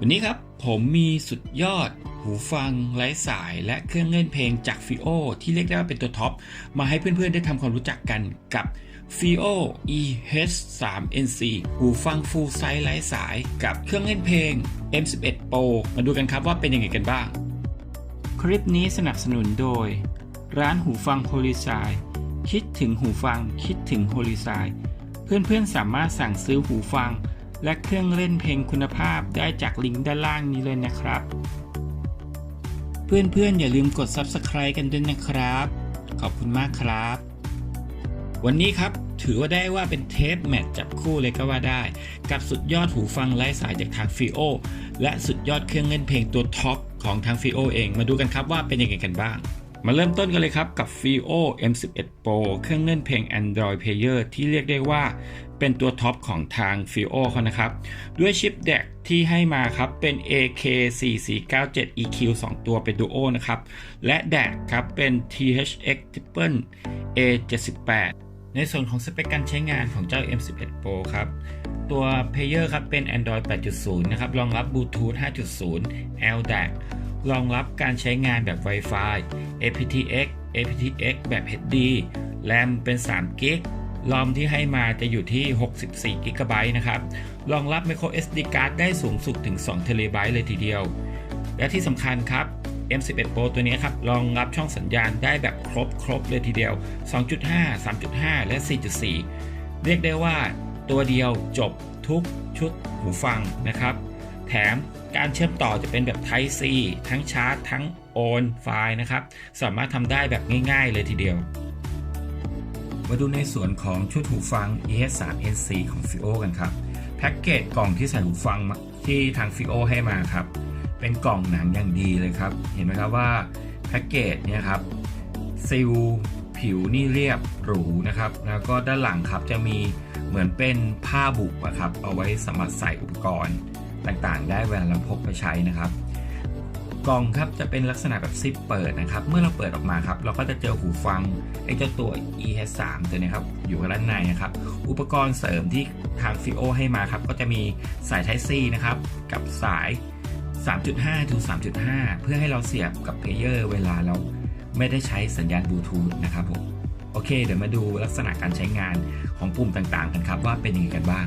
วันนี้ครับผมมีสุดยอด หูฟังไร้สายและเครื่องเล่นเพลงจาก FIO ที่เรียกได้ว่าเป็นตัวท็อป มาให้เพื่อนๆได้ทำความรู้จักกันกับ FIO EH3NC หูฟัง Full Size ไร้สายกับเครื่องเล่นเพลง M11 Pro มาดูกันครับว่าเป็นยังไงกันบ้าง คลิปนี้สนับสนุนโดย ร้านหูฟังโฮลิซายคิดถึงหูฟังคิดถึงโฮลิซายเพื่อนๆสามารถสั่งซื้อหูฟัง และเครื่องเล่นเพลงคุณภาพได้จากลิงก์ด้านล่างนี้เลยนะครับ เพื่อนๆ อย่าลืมกด Subscribe กันด้วยนะครับ ขอบคุณมากครับ วันนี้ครับถือว่าได้ว่าเป็นเทปแมทจับคู่เลยก็ว่าได้ กับสุดยอดหูฟังไร้สายจากทางฟิโอและสุดยอดเครื่องเล่นเพลงตัวท็อปของทางฟิโอเองมาดูกันครับว่าเป็นยังไงกันบ้าง มาเริ่มต้นกันเลยครับกับ FIO M11 Pro เครื่องเล่นเพลง Android Player ที่เรียกได้ว่าเป็นตัวท็อปของทาง FIO เขานะครับ ด้วยชิป DAC ที่ให้มาครับเป็น AK4497 EQ 2 ตัวเป็น Duo นะครับ และ DAC ครับเป็น THX Triple A78 ในส่วนของสเปคการใช้งานของเจ้า M11 Pro ครับตัว Player ครับเป็น Android 8.0 นะครับ รองรับ Bluetooth 5.0 LDAC รองรับการใช้งานแบบ Wi-Fi aptX aptX แบบ HD RAM เป็น3 g b รอมที่ให้มาจะอยู่ที่64 g b นะครับ รองรับ micro SD card ได้สูงสุดถึง2 t b เลยทีเดียว และที่สำคัญครับ M11 Pro ตัวนี้ครับ รองรับช่องสัญญาณได้แบบครบครบเลยทีเดียว 2.5 3.5 และ 4.4 เรียกได้ว่าตัวเดียวจบทุกชุดหูฟังนะครับ แถมการเชื่อมต่อจะเป็นแบบ Type C ทั้งชาร์จ ทั้งโอนไฟล์นะครับ สามารถทำได้แบบง่ายๆเลยทีเดียว มาดูในส่วนของชุดหูฟัง ES3NC ของ FIO กันครับ แพ็กเกจกล่องที่ใส่หูฟังที่ทาง FIO ให้มาครับ เป็นกล่องหนังอย่างดีเลยครับ เห็นไหมครับว่าแพ็กเกจเนี่ยครับซิลผิวนี่เรียบหรูนะครับ แล้วก็ด้านหลังครับจะมีเหมือนเป็นผ้าบุกอะครับ เอาไว้สำหรับใส่อุปกรณ์ ต่างๆ ได้เวลาเราพกไปใช้นะครับ กล่องครับจะเป็นลักษณะแบบซิปเปิดนะครับ เมื่อเราเปิดออกมาครับ เราก็จะเจอหูฟังไอ้เจ้าตัว EH3 ตัวนี้ครับอยู่ด้านในนะครับ อุปกรณ์เสริมที่ทาง FIO ให้มาครับ ก็จะมีสาย Type C นะครับ กับสาย 3.5 ถึง 3.5 เพื่อให้เราเสียบกับเพลเยอร์เวลาเราไม่ได้ใช้สัญญาณบลูทูธนะครับผมโอเค เดี๋ยวมาดูลักษณะการใช้งานของปุ่มต่างๆ กันครับว่าเป็นยังไงกันบ้าง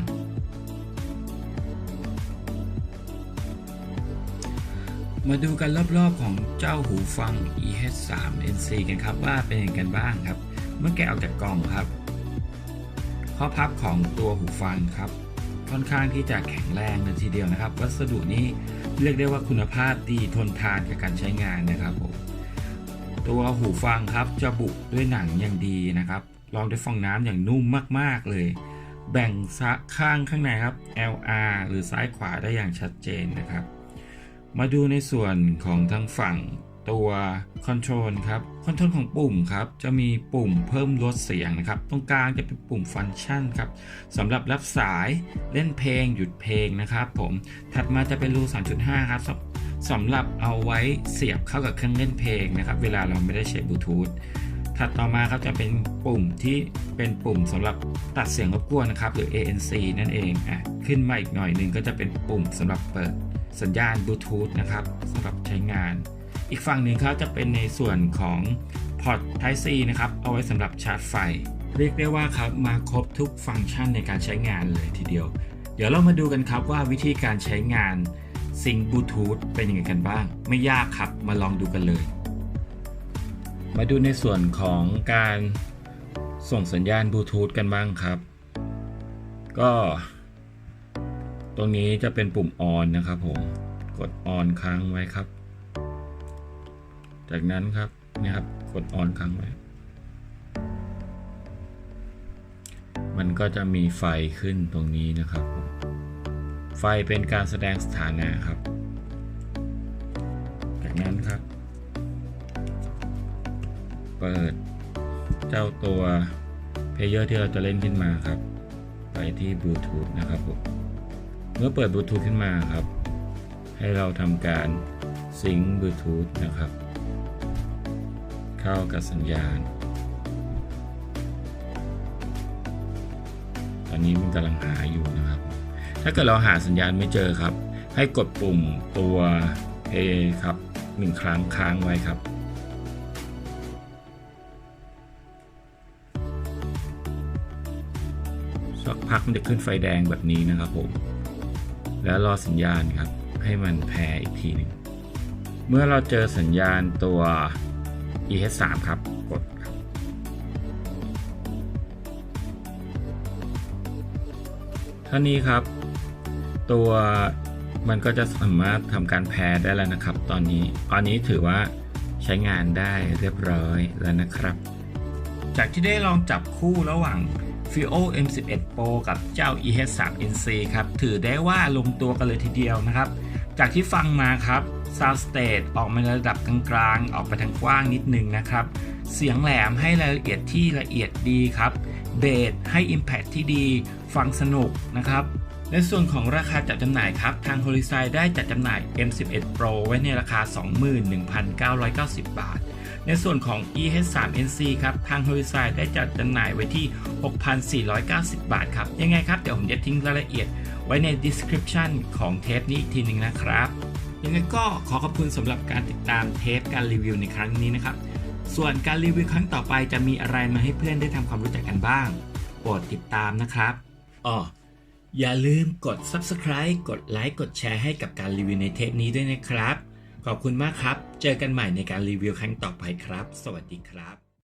มาดูกันรอบๆของเจ้าหูฟัง EH3NC กันครับว่าเป็นยังไงกันบ้างครับ เมื่อแกะออกจากกล่องครับ ข้อพับของตัวหูฟังครับ ค่อนข้างที่จะแข็งแรงเลยทีเดียวนะครับ วัสดุนี้เรียกได้ว่าคุณภาพดีทนทานกับการใช้งานนะครับผมตัวหูฟังครับจะบุด้วยหนังอย่างดีนะครับรองด้วยฟองน้ำอย่างนุ่มมากๆเลย แบ่งซักข้างข้างในครับ LR หรือซ้ายขวาได้อย่างชัดเจนนะครับ มาดูในส่วนของทางฝั่งตัวคอนโทรลครับคอนโทรลของปุ่มครับจะมีปุ่มเพิ่มลดเสียงนะครับ ตรงกลางจะเป็นปุ่มฟังก์ชันครับสำหรับรับสายเล่นเพลงหยุดเพลงนะครับ ผมถัดมาจะเป็นรู 3.5 ครับสำสำหรับเอาไว้เสียบเข้ากับเครื่องเล่นเพลงนะครับ เวลาเราไม่ได้ใช้บลูทูธถัดต่อมาครับจะเป็นปุ่มที่เป็นปุ่มสำหรับตัดเสียงรบกวนนะครับ หรือ ANC นั่นเองอะขึ้นมาอีกหน่อยหนึ่งก็จะเป็นปุ่มสำหรับเปิด สัญญาณบลูทูธนะครับสำหรับใช้งาน อีกฝั่งหนึ่งเขาจะเป็นในส่วนของพอร์ต Type C นะครับ เอาไว้สำหรับชาร์จไฟ เรียกได้ว่าครับมาครบทุกฟังก์ชันในการใช้งานเลยทีเดียว เดี๋ยวเรามาดูกันครับว่าวิธีการใช้งานซิงบลูทูธเป็นยังไงกันบ้าง ไม่ยากครับมาลองดูกันเลย มาดูในส่วนของการส่งสัญญาณบลูทูธกันบ้างครับ ก็ ตรงนี้จะเป็นปุ่มออนนะครับผมกดออนค้างไว้ครับ จากนั้นครับนี่ครับกดออนค้างไว้ มันก็จะมีไฟขึ้นตรงนี้นะครับ ไฟเป็นการแสดงสถานะครับ จากนั้นครับ เปิดเจ้าตัวเพลเยอร์ที่เราจะเล่นขึ้นมาครับ ไปที่บลูทูธนะครับผม เมื่อเปิดบลูทูธขึ้นมาครับ ให้เราทำการซิงค์บลูทูธนะครับ เข้ากับสัญญาณ ตอนนี้มันกำลังหาอยู่นะครับ ถ้าเกิดเราหาสัญญาณไม่เจอครับ ให้กดปุ่มตัว A ครับหนึ่งครั้งค้างไว้ครับสักพักมันจะขึ้นไฟแดงแบบนี้นะครับผม แล้วรอสัญญาณครับ ให้มันแพรอีกทีหนึ่งเมื่อเราเจอสัญญาณตัว EH3 ครับ กดครับ ท่านี้ครับ ตัวมันก็จะสามารถทำการแพรได้แล้วนะครับ ตอนนี้ตอนนี้ถือว่าใช้งานได้เรียบร้อยแล้วนะครับ จากที่ได้ลองจับคู่ระหว่าง Fio M11 Pro กับเจ้า EH3 NC ครับ ถือได้ว่าลงตัวกันเลยทีเดียวนะครับ จากที่ฟังมาครับ Sound Stage ออกมาในระดับกลางๆ ออกไปทางกว้างนิดนึงนะครับ เสียงแหลมให้รายละเอียดที่ละเอียดดีครับเบสให้ Impact ที่ดี ฟังสนุกนะครับในส่วนของราคาจัดจำหน่ายครับ ทาง h o r i z o n ได้จัดจำหน่าย M11 Pro ไว้ในราคา 21,990 บาท ในส่วนของ EH3NC ครับ ทาง h o r i z o n ได้จัดจำหน่ายไว้ที่ 6,490 บาทครับ ยังไงครับ เดี๋ยวผมจะทิ้งรายละเอียดไว้ใน description ของเทปนี้อีกทีหนึ่งนะครับยังไงก็ขอขอบคุณสำหรับการติดตามเทปการรีวิวในครั้งนี้นะครับ ส่วนการรีวิวครั้งต่อไปจะมีอะไรมาให้เพื่อนได้ทำความรู้จักกันบ้าง โปรดติดตามนะครับอ๋ออย่าลืมกด subscribe กดไลค์กดแชร์ให้กับการรีวิวในเทปนี้ด้วยนะครับ ขอบคุณมากครับ เจอกันใหม่ในการรีวิวครั้งต่อไปครับ สวัสดีครับ